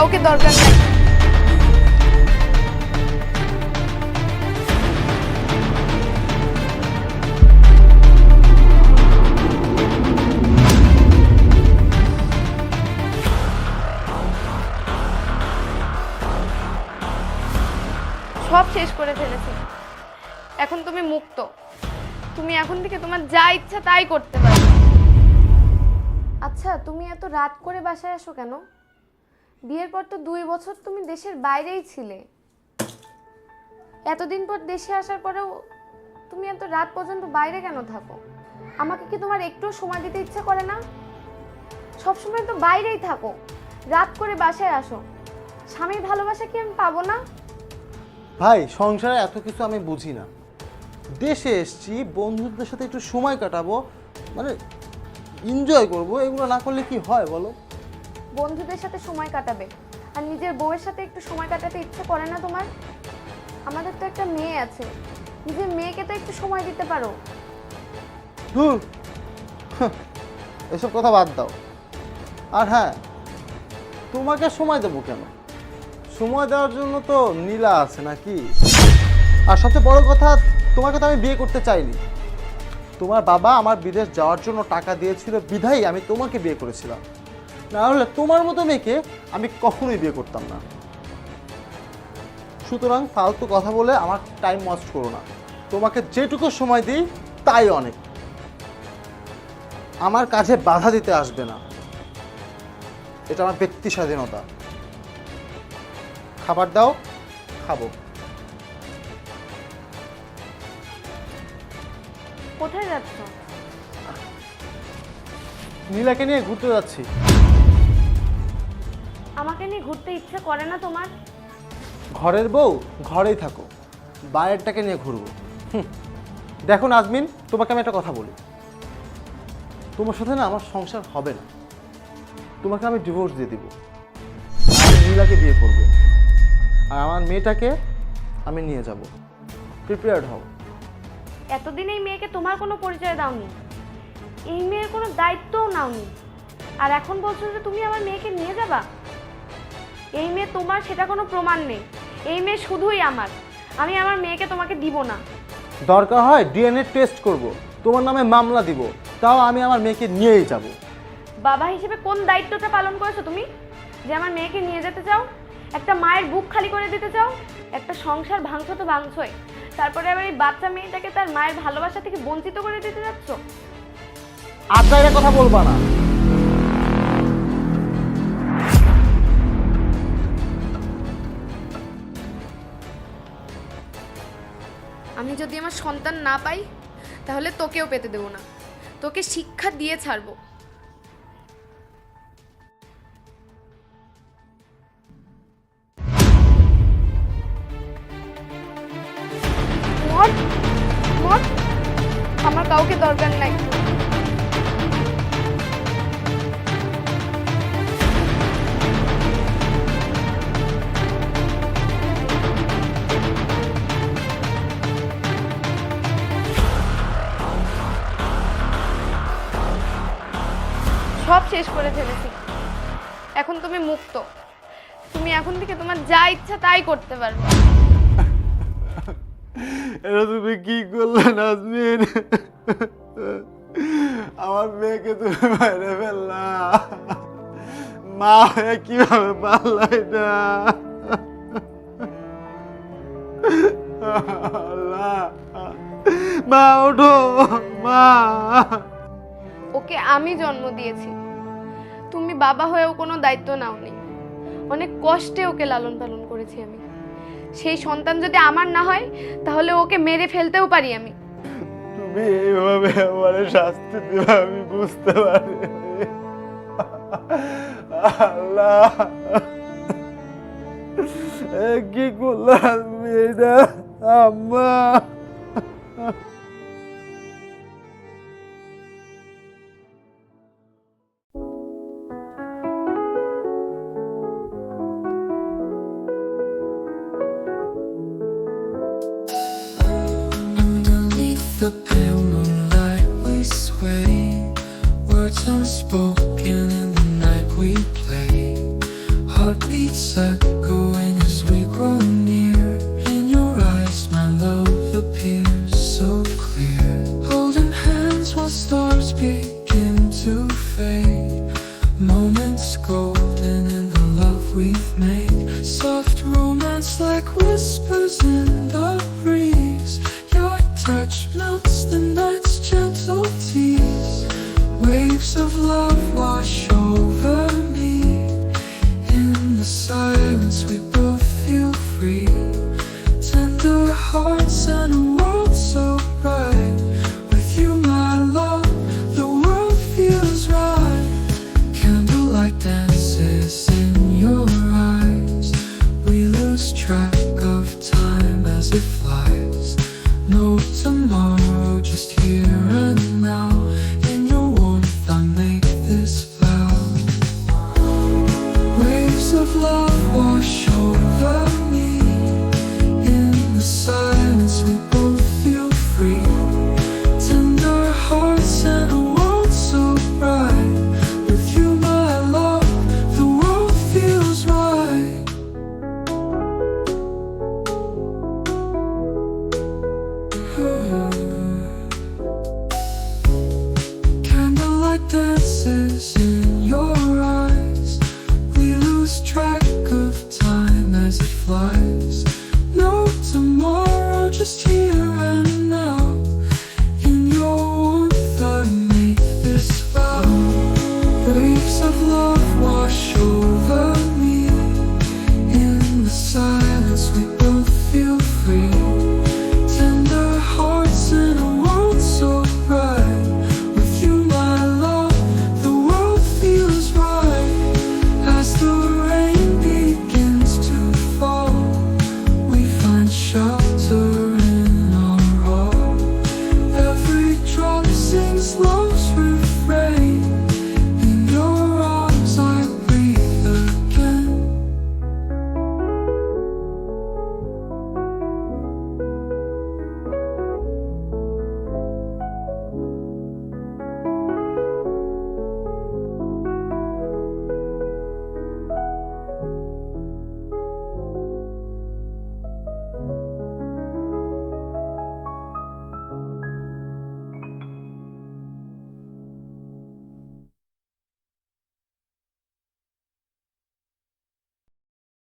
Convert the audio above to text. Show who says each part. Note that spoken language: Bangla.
Speaker 1: কাউকে দরকার নেই। সব শেষ করে ফেলেছি। এখন তুমি মুক্ত। তুমি এখন থেকে তোমার যা ইচ্ছা তাই করতে পারো। আচ্ছা তুমি এত রাত করে বাসায় আসো কেন? বিয়ের পর তো দুই বছর তুমি দেশের বাইরেই ছিলে। এতদিন পর দেশে আসার পরেও তুমি এত রাত পর্যন্ত বাইরে কেন থাকো? আমাকে কি তোমার একটু সময় দিতে ইচ্ছা করে না? সবসময় তো বাইরেই থাকো। রাত করে বাসায় আসো। স্বামীর ভালোবাসা কি আমি পাবো না?
Speaker 2: ভাই, সংসারে এত কিছু আমি বুঝি না। দেশে এসছি, বন্ধুদের সাথে একটু সময় কাটাবো মানে এনজয় করব, এগুলো না করলে কি হয় বলো?
Speaker 1: বন্ধুদের সাথে সময় কাটাবে। আর নিজের বউয়ের সাথে একটু সময় কাটাতে ইচ্ছে করে না তোমার? আমাদের তো একটা মেয়ে আছে। নিজের মেয়েকে তো একটু সময় দিতে পারো।
Speaker 2: ধুর! এসব কথা বাদ দাও। আর হ্যাঁ তোমাকে সময় দেবো কেন? সময় দেওয়ার জন্য তো নীলা আছে নাকি? আর সবচেয়ে বড় কথা তোমাকে তো আমি বিয়ে করতে চাইনি। তোমার বাবা আমার বিদেশ যাওয়ার জন্য টাকা দিয়েছিল বিধাই আমি তোমাকে বিয়ে করেছিলাম। না হলে তোমার মতো মেয়েকে আমি কখনোই বিয়ে করতাম না। সুতরাং ফালতু কথা বলে আমার টাইম ওয়েস্ট করো না। তোমাকে যেটুকু সময় দিই তাই অনেক। আমার কাজে বাধা দিতে আসবে না। এটা আমার ব্যক্তি স্বাধীনতা। খাবার দাও খাব।
Speaker 1: কোথায় যাচ্ছ?
Speaker 2: নীলাকে নিয়ে ঘুরতে যাচ্ছি।
Speaker 1: আমাকে নিয়ে ঘুরতে ইচ্ছে করে না তোমার?
Speaker 2: ঘরের বউ ঘরেই থাকো। বাইরেরটাকে নিয়ে ঘুরবো। হুম। দেখো নাজমিন তোমাকে আমি একটা কথা বলি। তোমার সাথে না আমার সংসার হবে না। তোমাকে আমি ডিভোর্স দিয়ে দিব। আমি নীলাকে বিয়ে করব। আর আমার মেয়েটাকে আমি নিয়ে যাব। প্রিপেয়ার্ড হও।
Speaker 1: এতদিন এই মেয়েকে তোমার কোনো পরিচয় দাওনি। এই মেয়ের কোনো দায়িত্বও নাওনি। আর এখন বলছো যে তুমি আমার মেয়েকে নিয়ে যাবা? এই মেয়ে তোমার সেটা কোনো প্রমাণ নেই। এই মেয়ে শুধুই আমার। আমি আমার মেয়েকে তোমাকে দিব না।
Speaker 2: দরকার হয় ডিএনএ টেস্ট করব। তোমার নামে মামলা দিব। তাও আমি আমার মেয়েকে নিয়েই যাব।
Speaker 1: বাবা হিসেবে কোন দায়িত্বটা পালন করেছ তুমি? যে আমার মেয়েকে নিয়ে যেতে চাও? একটা মায়ের বুক খালি করে দিতে চাও? একটা সংসার ভাঙছো তো ভাঙছোই। তারপরে আবার এই বাচ্চা মেয়েটাকে তার মায়ের ভালোবাসা থেকে বঞ্চিত করে দিতে যাচ্ছ?
Speaker 2: আচ্ছা কথা বলবা না।
Speaker 1: আমি যদি আমার সন্তান না পাই, তাহলে তোকেও পেতে দেবো না। তোকে শিক্ষা দিয়ে ছাড়বো। মর মর। আমার কাউকে দরকার নাই। শেষ করে ফেলেছি। এখন তুমি মুক্ত। তুমি এখন থেকে তোমার যা ইচ্ছা তাই করতে পারবে।
Speaker 2: এটা তুমি কি করলে নাজমিন? আমার মেয়েকে তুমি বাইরে ফেললা। মা হয়ে কীভাবে পারলা এটা? মা ওঠো। মা।
Speaker 1: ওকে আমি জন্ম দিয়েছি। তুমি বাবা হয়েও কোনো দায়িত্ব নাওনি। অনেক কষ্টে ওকে লালন পালন করেছি আমি। সেই সন্তান যদি আমার না হয়, তাহলে ওকে মেরে ফেলতেও পারি আমি।
Speaker 2: তুমি এইভাবে আমার শাস্তি দিবে আমি বুঝতে পারি আল্লাহ। কি করলাম এটা? আম্মা।
Speaker 3: Özünden why.